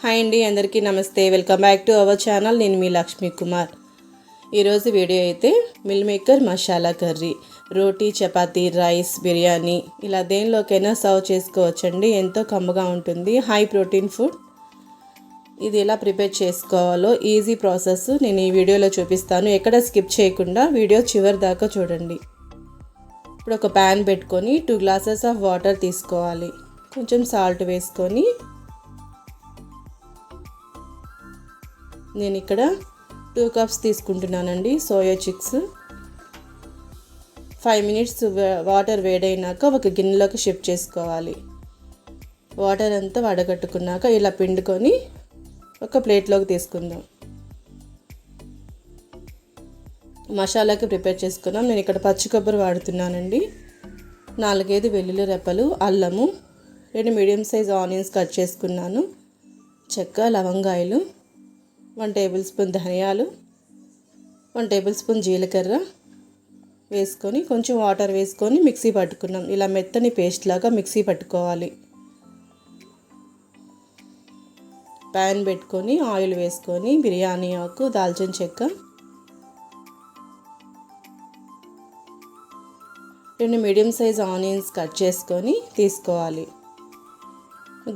Hi అండి అందరికీ నమస్తే. Welcome back to our channel నేను మీ లక్ష్మీ కుమార్. ఈరోజు వీడియో అయితే మిల్ మేకర్ మసాలా కర్రీ. రోటీ చపాతీ రైస్ బిర్యానీ ఇలా దేనిలోకైనా సర్వ్ చేసుకోవచ్చండి. ఎంతో కమ్మగా ఉంటుంది. హై ప్రోటీన్ ఫుడ్ ఇది ఎలా ప్రిపేర్ చేసుకోవాలో ఈజీ ప్రాసెస్ నేను ఈ వీడియోలో చూపిస్తాను. ఎక్కడ స్కిప్ చేయకుండా వీడియో చివరి దాకా చూడండి. ఇప్పుడు ఒక ప్యాన్ పెట్టుకొని టూ గ్లాసెస్ ఆఫ్ వాటర్ తీసుకోవాలి. కొంచెం సాల్ట్ వేసుకొని నేను ఇక్కడ టూ కప్స్ తీసుకుంటున్నానండి soya chunks. Five minutes water వేడైనాక ఒక గిన్నెలోకి షిఫ్ట్ చేసుకోవాలి. వాటర్ అంతా వడగట్టుకున్నాక ఇలా పిండుకొని ఒక ప్లేట్లోకి తీసుకుందాం. మసాలాకి ప్రిపేర్ చేసుకున్నాం. నేను ఇక్కడ పచ్చి కొబ్బరి వాడుతున్నానండి. నాలుగైదు వెల్లుల్లి రెప్పలు అల్లము రెండు మీడియం సైజ్ ఆనియన్స్ కట్ చేసుకున్నాను. చెక్క లవంగాయలు వన్ టేబుల్ స్పూన్ ధనియాలు వన్ టేబుల్ స్పూన్ జీలకర్ర వేసుకొని కొంచెం వాటర్ వేసుకొని మిక్సీ పట్టుకున్నాం. ఇలా మెత్తని పేస్ట్ లాగా మిక్సీ పట్టుకోవాలి. ప్యాన్ పెట్టుకొని ఆయిల్ వేసుకొని బిర్యానీ ఆకు దాల్చిన చెక్క రెండు మీడియం సైజ్ ఆనియన్స్ కట్ చేసుకొని తీసుకోవాలి.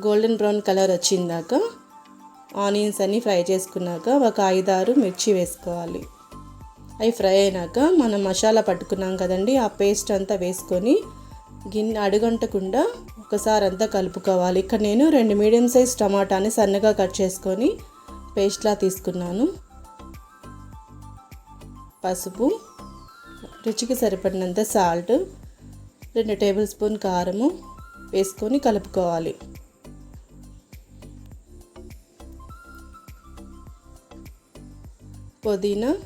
గోల్డెన్ బ్రౌన్ కలర్ వచ్చిందాక ఆనియన్స్ అన్నీ ఫ్రై చేసుకున్నాక ఒక ఐదారు మిర్చి వేసుకోవాలి. అవి ఫ్రై అయినాక మనం మసాలా పట్టుకున్నాం కదండి ఆ పేస్ట్ అంతా వేసుకొని గిన్నె అడుగంటకుండా ఒకసారి అంతా కలుపుకోవాలి. ఇక్కడ నేను రెండు మీడియం సైజ్ టమాటాని సన్నగా కట్ చేసుకొని పేస్ట్లా తీసుకున్నాను. పసుపు రుచికి సరిపడినంత సాల్ట్ రెండు టేబుల్ స్పూన్ కారము వేసుకొని కలుపుకోవాలి. పుదీనా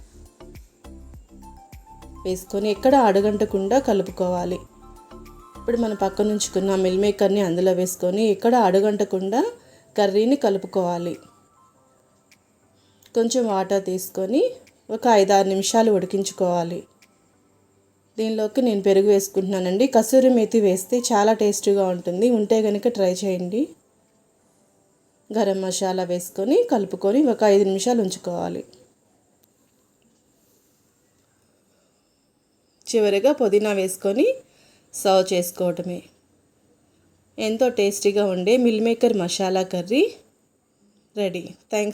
వేసుకొని ఎక్కడ అడగంటకుండా కలుపుకోవాలి. ఇప్పుడు మన పక్కన ఉంచుకున్న మిల్ మేకర్ని అందులో వేసుకొని ఎక్కడ అడగంటకుండా కర్రీని కలుపుకోవాలి. కొంచెం వాటర్ తీసుకొని ఒక ఐదారు నిమిషాలు ఉడికించుకోవాలి. దీనిలోకి నేను పెరుగు వేసుకుంటున్నానండి. కసూరి మేతి వేస్తే చాలా టేస్టీగా ఉంటుంది. ఉంటే కనుక ట్రై చేయండి. గరం మసాలా వేసుకొని కలుపుకొని ఒక ఐదు నిమిషాలు ఉంచుకోవాలి. చివరిగా పుదీనా వేసుకొని సర్వ్ చేసుకోవటమే. ఎంతో టేస్టీగా ఉండే meal maker masala curry ready. Thanks